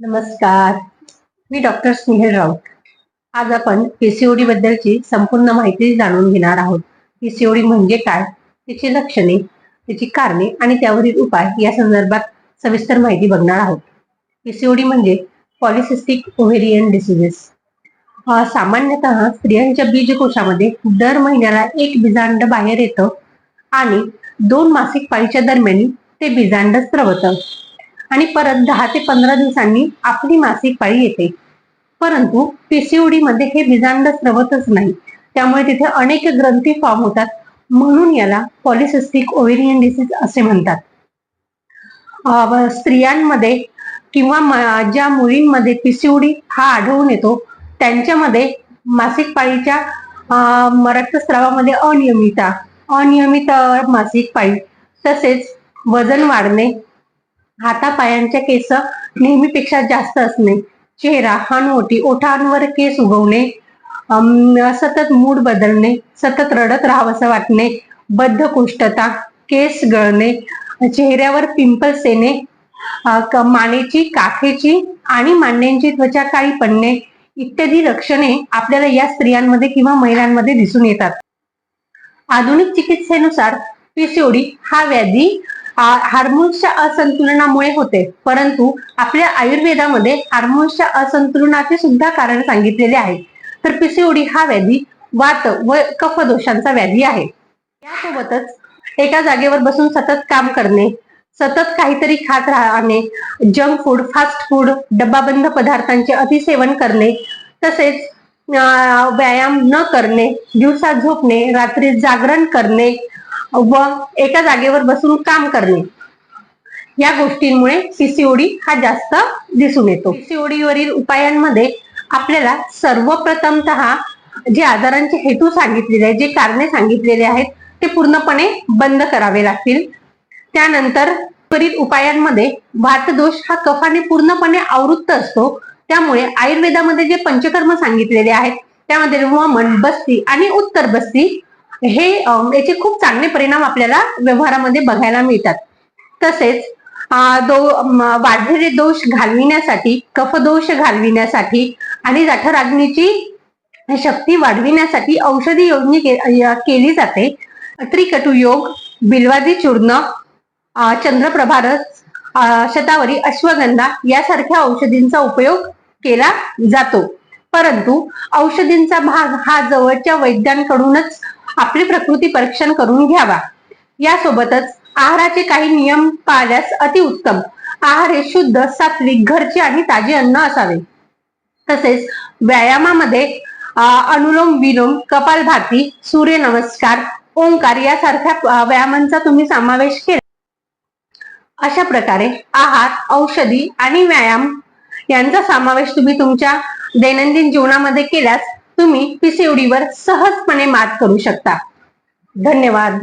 नमस्कार. मी डॉक्टर स्नेहल राऊत. आज आपण पीसीओडी बद्दलची संपूर्ण माहिती जाणून घेणार आहोत. पीसीओडी म्हणजे काय? त्याची लक्षणे त्याची कारणे आणि त्यावरील उपाय या संदर्भात सविस्तर माहिती बघणार आहोत. पीसीओडी म्हणजे पॉलिसिस्टिक ओव्हेरियन डिसिजेस सामान्यतः स्त्रियांच्या बीजकोशामध्ये दर महिन्याला एक बीजांड बाहेर येतं आणि दोन मासिक पाळीच्या दरम्यान ते बीजांड स्रवतं आणि परत दहा ते पंधरा दिवसांनी आपली मासिक पाळी येते. परंतु पीसीओडी मध्ये हे बीजांड स्रवतच नाही. त्यामुळे तिथे अनेक ग्रंथी फॉर्म होतात. म्हणून याला पॉलिसिस्टिक ओव्हेरियन डिसीज असे म्हणतात. स्त्रियांमध्ये किंवा ज्या मुलींमध्ये पीसीओडी हा आढळून येतो त्यांच्यामध्ये मासिक पाळीच्या रक्तस्रावामध्ये अनियमितता अनियमित मासिक पाळी तसेच वजन वाढणे हातापायांच्या केस नेहमीपेक्षा जास्त असणे चेहरा हानवटी ओठांवर केस उगवणे सतत मूड बदलणे सतत रडत राहावंसं वाटणे बद्धकोष्ठता केस गळणे चेहऱ्यावर पिंपल्स येणे मानेची काखेची आणि मांड्यांची त्वचा काळी पडणे इत्यादी लक्षणे आपल्याला या स्त्रियांमध्ये किंवा महिलांमध्ये दिसून येतात. आधुनिक चिकित्सेनुसार पीसीओडी हा व्याधी हार्मोन्सच्या असंतुलनामुळे होते. परंतु आपल्या आयुर्वेदामध्ये हार्मोन्सच्या असंतुलनाचे सुद्धा कारण सांगितलेले आहे. तर पीसीओडी हा व्याधी वात व कफ दोषांचा व्याधी आहे. यासोबतच एका जागेवर बसून सतत काम करणे सतत काहीतरी खात राहणे जंक फूड फास्ट फूड डब्बाबंद पदार्थांचे अतिसेवन करणे तसेच व्यायाम न करणे दिवसात झोपणे रात्री जागरण करणे व एका जागेवर बसून काम करणे. या गोष्टींमुळे सीसीओडी हा जास्त दिसून येतो. सीसीओडीवरील उपायांमध्ये आपल्याला सर्वप्रथमतः जे आजारांचे हेतू सांगितलेले आहेत जे कारणे सांगितलेले आहेत ते पूर्णपणे बंद करावे लागतील. त्यानंतर त्वरित उपायांमध्ये वातदोष हा कफाने पूर्णपणे आवृत्त असतो. त्यामुळे आयुर्वेदामध्ये जे पंचकर्म सांगितलेले आहेत त्यामध्ये वमन बस्ती आणि उत्तर बस्ती हे याचे खूप चांगले परिणाम आपल्याला व्यवहारामध्ये बघायला मिळतात. तसेच दो वाढलेले दोष घालविण्यासाठी कफदोष घालविण्यासाठी आणि जठराग्नीची शक्ती वाढविण्यासाठी औषधी योजनी केली जाते. त्रिकटू योग बिलवादी चूर्ण चंद्रप्रभारस शतावरी अश्वगंधा यासारख्या औषधींचा उपयोग केला जातो. परंतु औषधींचा भाग हा जवळच्या वैद्यांकडूनच आपली प्रकृती परीक्षण करून घ्यावा. यासोबतच आहाराचे काही नियम पाळल्यास अतिउत्तम आहार हे शुद्ध सात्विक घरचे आणि ताजे अन्न असावे. तसेच व्यायामामध्ये अनुलोम विलोम कपालभाती सूर्यनमस्कार ओंकार यासारख्या व्यायामांचा तुम्ही समावेश केला. अशा प्रकारे आहार औषधी आणि व्यायाम यांचा समावेश तुम्ही तुमच्या दैनंदिन जीवनामध्ये केल्यास तुम्ही पिसेवडीवर सहजपणे मात करू शकता. धन्यवाद.